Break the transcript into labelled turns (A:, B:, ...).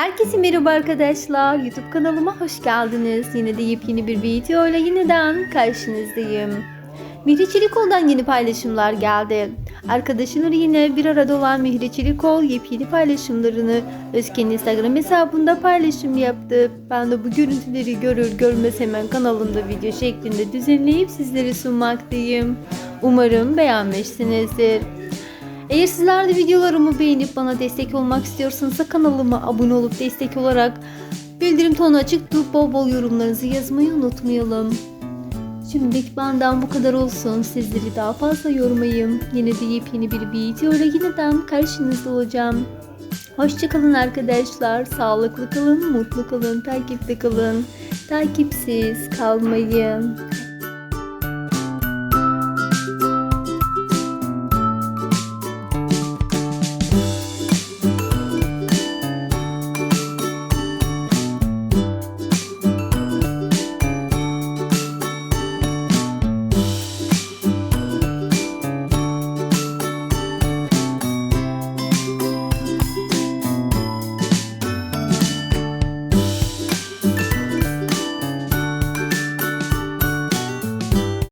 A: Herkese merhaba arkadaşlar. YouTube kanalıma hoş geldiniz. Yine de yepyeni bir video ile yeniden karşınızdayım. Mihri Çelikol'dan yeni paylaşımlar geldi. Arkadaşları yine bir arada olan Mihri Çelikol yepyeni paylaşımlarını Özke'nin Instagram hesabında paylaşım yaptı. Ben de bu görüntüleri görür görmez hemen kanalımda video şeklinde düzenleyip sizlere sunmaktayım. Umarım beğenmişsinizdir. Eğer sizler de videolarımı beğenip bana destek olmak istiyorsanız da kanalıma abone olup destek olarak bildirim tonu açık tutup bol bol yorumlarınızı yazmayı unutmayalım. Şimdilik benden bu kadar olsun. Sizleri daha fazla yormayayım. Yine de yepyeni bir video ile yeniden karşınızda olacağım. Hoşçakalın arkadaşlar. Sağlıklı kalın, mutlu kalın, takipte kalın. Takipsiz kalmayın.